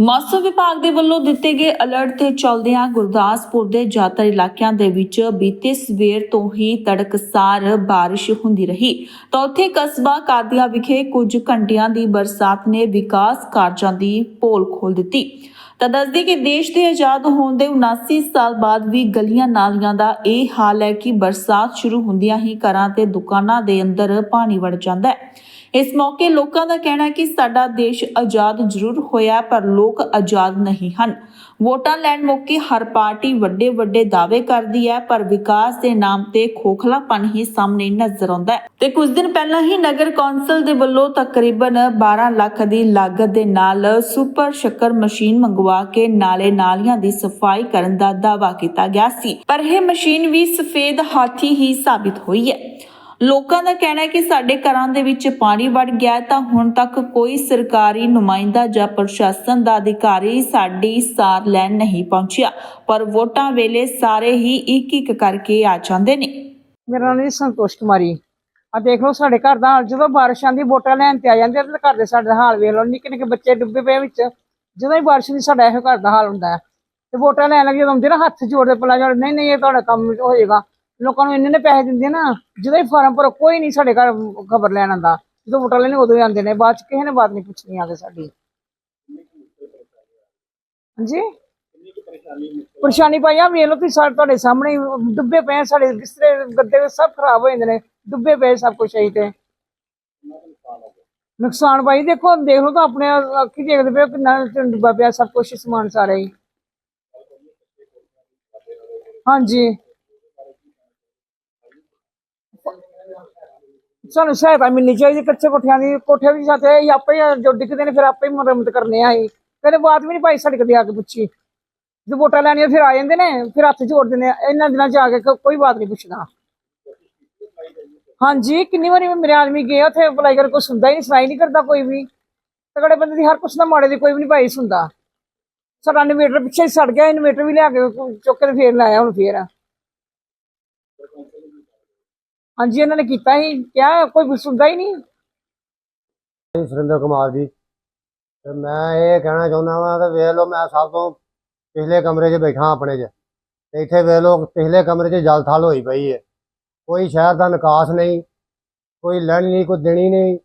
ਮੌਸਮ ਵਿਭਾਗ ਦੇ ਵੱਲੋਂ ਦਿੱਤੇ ਗਏ ਅਲਰਟ ਤੇ ਚੱਲਦਿਆਂ ਗੁਰਦਾਸਪੁਰ ਦੇ ਜ਼ਿਆਦਾਤਰ ਇਲਾਕਿਆਂ ਦੇ ਵਿੱਚ ਬੀਤੇ ਸਵੇਰ ਤੋਂ ਹੀ ਤੜਕਸਾਰ ਬਾਰਿਸ਼ ਹੁੰਦੀ ਰਹੀ। ਤਾਂ ਉੱਥੇ ਕਸਬਾ ਕਾਦੀਆਂ ਵਿਖੇ ਕੁਝ ਘੰਟਿਆਂ ਦੀ ਬਰਸਾਤ ਨੇ ਵਿਕਾਸ ਕਾਰਜਾਂ ਦੀ ਪੋਲ ਖੋਲ ਦਿੱਤੀ। ਤਾਂ ਦੱਸਦੀ ਕਿ ਦੇਸ਼ ਦੇ ਆਜ਼ਾਦ ਹੋਣ ਦੇ 79 ਸਾਲ ਬਾਅਦ ਵੀ ਗਲੀਆਂ ਨਾਲੀਆਂ ਦਾ ਇਹ ਹਾਲ ਹੈ ਕਿ ਬਰਸਾਤ ਸ਼ੁਰੂ ਹੁੰਦਿਆਂ ਹੀ ਘਰਾਂ ਤੇ ਦੁਕਾਨਾਂ ਦੇ ਅੰਦਰ ਪਾਣੀ ਵੜ ਜਾਂਦਾ ਹੈ। ਇਸ ਮੌਕੇ ਲੋਕਾਂ ਦਾ ਕਹਿਣਾ ਹੈ ਕਿ ਸਾਡਾ ਦੇਸ਼ ਆਜ਼ਾਦ ਜ਼ਰੂਰ ਹੋਇਆ, ਪਰ ਲੋਕ ਆਜ਼ਾਦ ਨਹੀਂ ਹਨ। ਵੋਟਾਂ ਲੈਣ ਮੌਕੇ ਹਰ ਪਾਰਟੀ ਵੱਡੇ ਵੱਡੇ ਦਾਅਵੇ ਕਰਦੀ ਹੈ, ਪਰ ਵਿਕਾਸ ਦੇ ਨਾਮ ਤੇ ਖੋਖਲਾਪਨ ਹੀ ਸਾਹਮਣੇ ਨਜ਼ਰ ਆਉਂਦਾ ਹੈ। ਤੇ ਕੁਝ ਦਿਨ ਪਹਿਲਾਂ ਹੀ ਨਗਰ ਕੌਂਸਲ ਦੇ ਵੱਲੋਂ ਤਕਰੀਬਨ 12 ਲੱਖ ਦੀ ਲਾਗਤ ਦੇ ਨਾਲ ਸੁਪਰ ਸ਼ੱਕਰ ਮਸ਼ੀਨ ਮੰਗਵਾ ਕੇ ਨਾਲੇ ਨਾਲੀਆਂ ਦੀ ਸਫ਼ਾਈ ਕਰਨ ਦਾ ਦਾਅਵਾ ਕੀਤਾ ਗਿਆ ਸੀ। ਪਰ ਇਹ ਮਸ਼ੀਨ ਵੀ ਸਫੇਦ ਹਾਥੀ ਹੀ ਸਾਬਿਤ ਹੋਈ ਹੈ। ਲੋਕਾਂ ਦਾ ਕਹਿਣਾ ਹੈ ਕਿ ਸਾਡੇ ਘਰਾਂ ਦੇ ਵਿੱਚ ਪਾਣੀ ਵੜ ਗਿਆ ਤਾਂ ਹੁਣ ਤੱਕ ਕੋਈ ਸਰਕਾਰੀ ਨੁਮਾਇੰਦਾ ਜਾਂ ਪ੍ਰਸ਼ਾਸਨ ਦਾ ਅਧਿਕਾਰੀ ਸਾਡੀ ਸਾਰ ਲੈਣ ਨਹੀਂ ਪਹੁੰਚਿਆ, ਪਰ ਵੋਟਾਂ ਵੇਲੇ ਸਾਰੇ ਹੀ ਇੱਕ ਇੱਕ ਕਰਕੇ ਆ ਜਾਂਦੇ ਨੇ। ਮੇਰਾ ਨਾਮ ਜੀ ਸੰਤੋਸ਼ ਕੁਮਾਰੀ। ਆ ਦੇਖ ਲਓ ਸਾਡੇ ਘਰ ਦਾ ਹਾਲ, ਜਦੋਂ ਬਾਰਿਸ਼ ਆਂਦੀ ਵੋਟਾਂ ਲੈਣ ਤੇ ਆ ਜਾਂਦੇ ਤੇ ਘਰ ਦੇ ਸਾਡੇ ਹਾਲ ਵੇਖ ਲਓ, ਨਿੱਕੇ ਨਿੱਕੇ ਬੱਚੇ ਡੁੱਬੇ ਪਏ ਵਿੱਚ। ਜਦੋਂ ਹੀ ਬਾਰਿਸ਼ ਹੁੰਦੀ, ਸਾਡਾ ਇਹੋ ਘਰ ਦਾ ਹਾਲ ਹੁੰਦਾ ਹੈ। ਤੇ ਵੋਟਾਂ ਲੈਣ ਲੱਗੇ ਜਦੋਂ ਆਉਂਦੇ ਨਾ, ਹੱਥ ਜੋੜਦੇ ਪਲਾ ਜੋੜ, ਨਹੀਂ ਨਹੀਂ, ਇਹ ਤੁਹਾਡਾ ਕੰਮ ਹੋਏਗਾ ਲੋਕਾਂ ਨੂੰ ਇੰਨੇ ਨੇ ਪੈਸੇ ਦਿੰਦੇ ਨਾ, ਜਦੋਂ ਹੀ ਫਾਰਮ ਭਰੋ, ਕੋਈ ਨਹੀਂ ਸਾਡੇ ਘਰ ਖਬਰ ਲੈਣ ਆਉਂਦਾ। ਜਦੋਂ ਵੋਟਾਂ ਲੈਣੇ ਉਦੋਂ ਹੀ ਆਉਂਦੇ ਨੇ, ਬਾਅਦ ਚ ਕਿਸੇ ਨੇ ਬਾਤ ਨਹੀਂ ਪੁੱਛਣੀ ਆ ਕੇ ਸਾਡੀ। ਹਾਂਜੀ? ਪਰੇਸ਼ਾਨੀ ਪਾਈ ਆ, ਵੇਖ ਲਓ ਤੁਸੀਂ ਸਾਡੇ ਤੁਹਾਡੇ ਸਾਹਮਣੇ ਹੀ, ਡੁੱਬੇ ਪਏ ਸਾਡੇ ਬਿਸਤਰੇ, ਗੱਦੇ ਸਭ ਖਰਾਬ ਹੋ ਜਾਂਦੇ ਨੇ, ਡੁੱਬੇ ਪਏ ਸਭ ਕੁਝ ਅਸੀਂ ਤੇ। ਨੁਕਸਾਨ ਭਾਈ ਦੇਖੋ, ਦੇਖ ਲਓ ਤਾਂ ਆਪਣੇ ਅੱਖੀ ਦੇਖਦੇ ਪਏ ਹੋ ਕਿੰਨਾ ਡੁੱਬਾ ਪਿਆ ਸਭ ਕੁਝ ਸਮਾਨ ਸਾਰਾ ਹੀ। ਹਾਂਜੀ। ਸਾਨੂੰ ਸਹਾਇਤਾ ਮਿਲਣੀ ਚਾਹੀਦੀ ਕੱਚੇ ਕੋਠਿਆਂ ਦੀ, ਕੋਠੇ ਦੀ ਸਾਥੇ ਅਸੀਂ ਆਪੇ ਜੋ ਡਿੱਗਦੇ ਨੇ ਫਿਰ ਆਪੇ ਹੀ ਮੁਰੰਮਤ ਕਰਨੇ ਆ ਅਸੀਂ ਕਦੇ ਬਾਤ ਵੀ ਨਹੀਂ ਪਾਈ ਸੜਕ ਕਦੇ ਆ ਕੇ ਪੁੱਛੀ। ਜਦੋਂ ਵੋਟਾਂ ਲੈਣੀਆਂ ਫਿਰ ਆ ਜਾਂਦੇ ਨੇ, ਫਿਰ ਹੱਥ ਜੋੜ ਦਿੰਦੇ ਆ। ਇਹਨਾਂ ਦਿਨਾਂ ਚ ਆ ਕੇ ਕੋਈ ਬਾਤ ਨਹੀਂ ਪੁੱਛਦਾ। ਹਾਂਜੀ, ਕਿੰਨੀ ਵਾਰੀ ਮੇਰੇ ਆਦਮੀ ਗਏ ਉੱਥੇ ਅਪਲਾਈ ਕਰ ਕੋਈ ਸੁਣਦਾ ਹੀ ਨਹੀਂ ਸੁਣਾਈ ਨਹੀਂ ਕਰਦਾ ਕੋਈ ਵੀ। ਤਗੜੇ ਬੰਦੇ ਦੀ ਹਰ ਕੁਛ ਨਾ ਮਾੜੇ ਦੀ ਕੋਈ ਵੀ ਨਹੀਂ ਭਾਈ ਸੁਣਦਾ। ਸਾਡਾ ਇਨਵੇਟਰ ਪਿੱਛੇ ਹੀ ਸੜ ਗਿਆ, ਇਨਵੇਟਰ ਵੀ ਲਿਆ ਕੇ ਚੁੱਕ ਕੇ ਫੇਰ ਲਾਇਆ ਹੁਣ ਫੇਰ। ਹਾਂਜੀ, ਇਹਨਾਂ ਨੇ ਕੀਤਾ ਹੀ, ਕਿਹਾ ਕੋਈ ਸੁਣਦਾ ਹੀ ਨਹੀਂ। ਜੀ ਸੁਰਿੰਦਰ ਕੁਮਾਰ ਜੀ, ਤੇ ਮੈਂ ਇਹ ਕਹਿਣਾ ਚਾਹੁੰਦਾ ਵਾਂ ਕਿ ਵੇਖ ਲਓ, ਮੈਂ ਸਭ ਤੋਂ ਪਿਛਲੇ ਕਮਰੇ 'ਚ ਬੈਠਾ ਆਪਣੇ 'ਚ, ਤੇ ਇੱਥੇ ਵੇਖ ਲਓ, ਪਿਛਲੇ ਕਮਰੇ 'ਚ ਜਲ ਥਲ ਹੋਈ ਪਈ ਹੈ ਕੋਈ ਸ਼ਹਿਰ ਦਾ ਨਿਕਾਸ ਨਹੀਂ, ਕੋਈ ਲੈਣੀ ਨਹੀਂ, ਕੋਈ ਦੇਣੀ ਨਹੀਂ,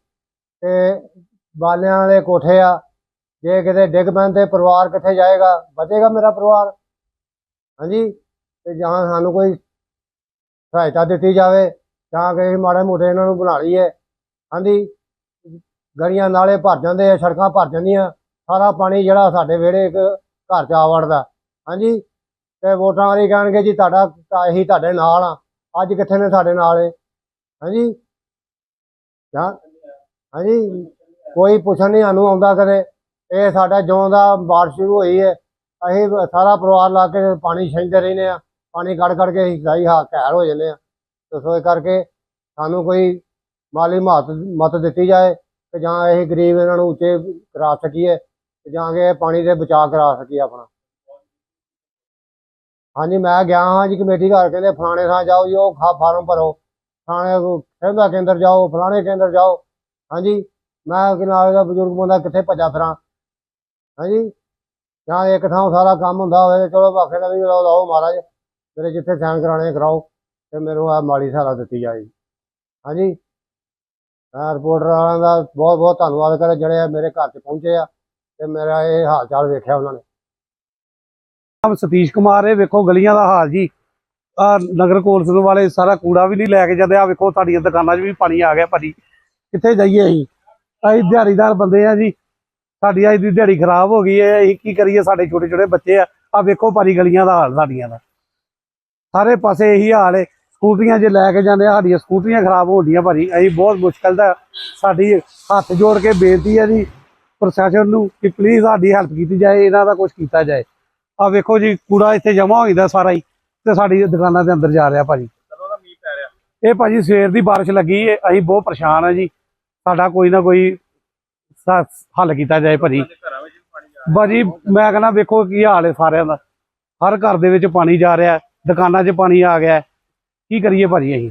ਤੇ ਬਾਲਿਆਂ ਦੇ ਕੋਠੇ ਆ, ਜੇ ਕਿਤੇ ਡਿੱਗ ਪੈਣ ਤੇ ਪਰਿਵਾਰ ਕਿੱਥੇ ਜਾਏਗਾ? ਬਚੇਗਾ ਮੇਰਾ ਪਰਿਵਾਰ? ਹਾਂਜੀ, ਤੇ ਜਾਂ ਸਾਨੂੰ ਕੋਈ ਸਹਾਇਤਾ ਦਿੱਤੀ ਜਾਵੇ ਜਾਂ ਕਿ ਅਸੀਂ ਮਾੜੇ ਮੋਟੇ ਇਹਨਾਂ ਨੂੰ ਬਣਾ ਲਈਏ। ਹਾਂਜੀ, ਗਲੀਆਂ ਨਾਲੇ ਭਰ ਜਾਂਦੇ ਆ, ਸੜਕਾਂ ਭਰ ਜਾਂਦੀਆਂ, ਸਾਰਾ ਪਾਣੀ ਜਿਹੜਾ ਸਾਡੇ ਵਿਹੜੇ ਇੱਕ ਘਰ ਚ ਆ ਵੜਦਾ। ਹਾਂਜੀ, ਤੇ ਵੋਟਾਂ ਵਾਲੀ ਕਹਿਣਗੇ ਜੀ ਤੁਹਾਡਾ ਅਸੀਂ ਤੁਹਾਡੇ ਨਾਲ ਆ, ਅੱਜ ਕਿੱਥੇ ਨੇ ਸਾਡੇ ਨਾਲ ਇਹ? ਹਾਂਜੀ। ਜਾਂ, ਹਾਂਜੀ, ਕੋਈ ਪੁੱਛਣ ਨਹੀਂ, ਸਾਨੂੰ ਆਉਂਦਾ ਕਦੇ। ਇਹ ਸਾਡਾ ਜਿਉਂ ਦਾ ਬਾਰਿਸ਼ ਸ਼ੁਰੂ ਹੋਈ ਹੈ ਅਸੀਂ ਸਾਰਾ ਪਰਿਵਾਰ ਲਾ ਕੇ ਪਾਣੀ ਛਿੰਦੇ ਰਹਿੰਦੇ ਆ, ਪਾਣੀ ਕੱਢ ਕੱਢ ਕੇ ਅਸੀਂ ਸਹੀ ਹਾ ਘੈਰ ਹੋ ਜਾਂਦੇ ਆ। ਸੋ ਇਸ ਕਰਕੇ ਸਾਨੂੰ ਕੋਈ ਮਾਲੀ ਮਹੱਤ, ਮਤ ਦਿੱਤੀ ਜਾਏ ਕਿ ਜਾਂ ਇਹ ਗਰੀਬ ਇਹਨਾਂ ਨੂੰ ਉੱਚੇ ਕਰਾ ਸਕੀਏ ਤੇ ਜਾਂ ਕਿ ਇਹ ਪਾਣੀ ਦੇ ਬਚਾਅ ਕਰਾ ਸਕੀਏ ਆਪਣਾ। ਹਾਂਜੀ, ਮੈਂ ਗਿਆ ਹਾਂ ਜੀ ਕਮੇਟੀ ਘਰ, ਕਹਿੰਦੇ ਫਲਾਣੇ ਥਾਂ ਜਾਓ ਜੀ, ਉਹ ਖਾ, ਫਾਰਮ ਭਰੋ। ਫਲਾਣੇ ਖੇਮਾ ਕੇਂਦਰ ਜਾਓ, ਫਲਾਣੇ ਕੇਂਦਰ ਜਾਓ। ਹਾਂਜੀ, ਮੈਂ ਕਿਨਾਰੇ ਦਾ ਬਜ਼ੁਰਗ ਬੰਦਾ ਕਿੱਥੇ ਭੱਜਾ ਫਿਰਾਂ? ਹਾਂਜੀ, ਜਾਂ ਇੱਕ ਥਾਂ ਸਾਰਾ ਕੰਮ ਹੁੰਦਾ ਹੋਵੇ ਤੇ ਚਲੋ ਬਾਕੀ ਦਾ ਵੀ ਲਓ ਲਓ ਮਹਾਰਾਜ, ਮੇਰੇ ਜਿੱਥੇ ਸਾਈਨ ਕਰਾਣੇ ਕਰਾਓ। ਤੇ ਮੈਨੂੰ ਆ ਮਾਲੀ ਸਹਾਰਾ ਦਿੱਤੀ ਜਾਏ। ਜੀ। ਹਾਂਜੀ? ਮੈਂ ਰਿਪੋਰਟਰ ਵਾਲਿਆਂ ਦਾ ਬਹੁਤ ਬਹੁਤ ਧੰਨਵਾਦ ਕਰਾਂ ਜਿਹੜੇ ਮੇਰੇ ਘਰ 'ਚ ਪਹੁੰਚੇ ਆ ਤੇ ਮੇਰਾ ਇਹ ਹਾਲ ਚਾਲ ਵੇਖਿਆ ਉਹਨਾਂ ਨੇ। ਨਾਮ ਸਤੀਸ਼ ਕੁਮਾਰ, ਇਹ ਵੇਖੋ ਗਲੀਆਂ ਦਾ ਹਾਲ ਜੀ। ਆ ਨਗਰ ਕੌਂਸਲ ਵਾਲੇ ਸਾਰਾ ਕੂੜਾ ਵੀ ਨਹੀਂ ਲੈ ਕੇ ਜਾਂਦੇ। ਆ ਵੇਖੋ ਸਾਡੀਆਂ ਦੁਕਾਨਾਂ 'ਚ ਵੀ ਪਾਣੀ ਆ ਗਿਆ ਭਾਜੀ। ਕਿੱਥੇ ਜਾਈਏ ਅਸੀਂ? ਅਸੀਂ ਦਿਹਾੜੀਦਾਰ ਬੰਦੇ ਆ ਜੀ। ਸਾਡੀ ਅੱਜ ਦੀ ਦਿਹਾੜੀ ਖਰਾਬ ਹੋ ਗਈ ਹੈ। ਅਸੀਂ ਕੀ ਕਰੀਏ? ਸਾਡੇ ਛੋਟੇ ਛੋਟੇ ਬੱਚੇ ਆ। ਆ ਵੇਖੋ ਭਾਜੀ ਗਲੀਆਂ ਦਾ ਹਾਲ, ਸਾਡੀਆਂ ਦਾ। ਸਾਰੇ ਪਾਸੇ ਇਹੀ ਹਾਲ ਹੈ ਸਕੂਟਰੀਆਂ ਜੇ ਲੈ ਕੇ ਜਾਂਦੇ ਆ ਸਾਡੀਆਂ ਸਕੂਟਰੀਆਂ ਖਰਾਬ ਹੋਣਡੀਆਂ ਭਾਜੀ ਅਸੀਂ ਬਹੁਤ ਮੁਸ਼ਕਲ ਦਾ ਸਾਡੀ ਹੱਥ ਜੋੜ ਕੇ ਬੇਨਤੀ ਹੈ ਜੀ ਪ੍ਰਸ਼ਾਸਨ ਨੂੰ ਕਿ ਪਲੀਜ਼ ਸਾਡੀ ਹੈਲਪ ਕੀਤੀ ਜਾਏ ਇਹਨਾਂ ਦਾ ਕੁਝ ਕੀਤਾ ਜਾਏ। ਆ ਵੇਖੋ ਜੀ ਕੂੜਾ ਇੱਥੇ ਜਮਾ ਹੋ ਜਾਂਦਾ ਸਾਰਾ ਹੀ ਤੇ ਸਾਡੀ ਦੁਕਾਨਾਂ ਦੇ ਅੰਦਰ ਜਾ ਰਿਹਾ ਭਾਜੀ। ਇਹ ਭਾਜੀ ਸਵੇਰ ਦੀ ਬਾਰਿਸ਼ ਲੱਗੀ ਹੈ ਅਸੀਂ ਬਹੁਤ ਪਰੇਸ਼ਾਨ ਆ ਜੀ। ਸਾਡਾ ਕੋਈ ਨਾ ਕੋਈ ਹੱਲ ਕੀਤਾ ਜਾਏ ਭਾਜੀ। ਭਾਜੀ ਮੈਂ ਕਹਿੰਦਾ ਵੇਖੋ ਕੀ ਹਾਲ ਹੈ ਸਾਰਿਆਂ ਦਾ। ਹਰ ਘਰ ਦੇ ਵਿੱਚ ਪਾਣੀ ਜਾ ਰਿਹਾ ਦੁਕਾਨਾਂ 'ਚ ਪਾਣੀ ਆ ਗਿਆ। ਕੀ ਕਰੀਏ ਭਾਜੀ ਅਸੀਂ?